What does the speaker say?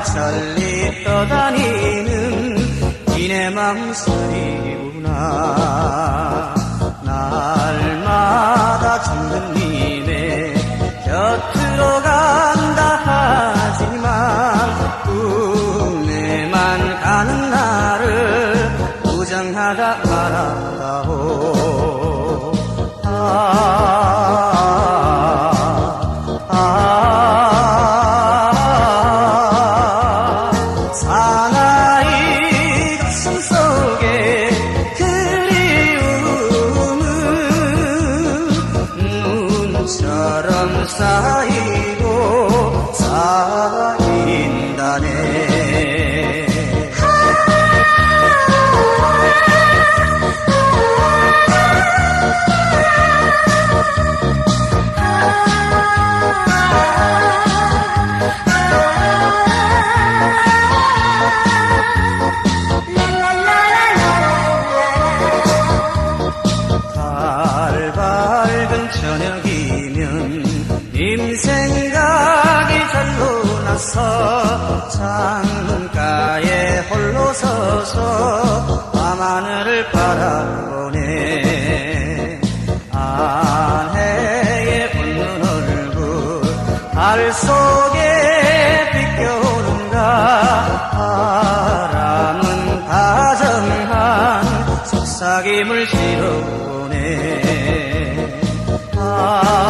망설리 떠다니는 니네 망설이구나. 날마다 죽는 님의 곁으로 간다 하지만 꿈에만 가는 나를 부정하다 말한다 Ramsai 나서 창가에 홀로 서서 밤하늘을 바라보네. 아내의 웃는 얼굴 달 속에 비껴오는가? 바람은 다정한 속삭임을 실어보네. 아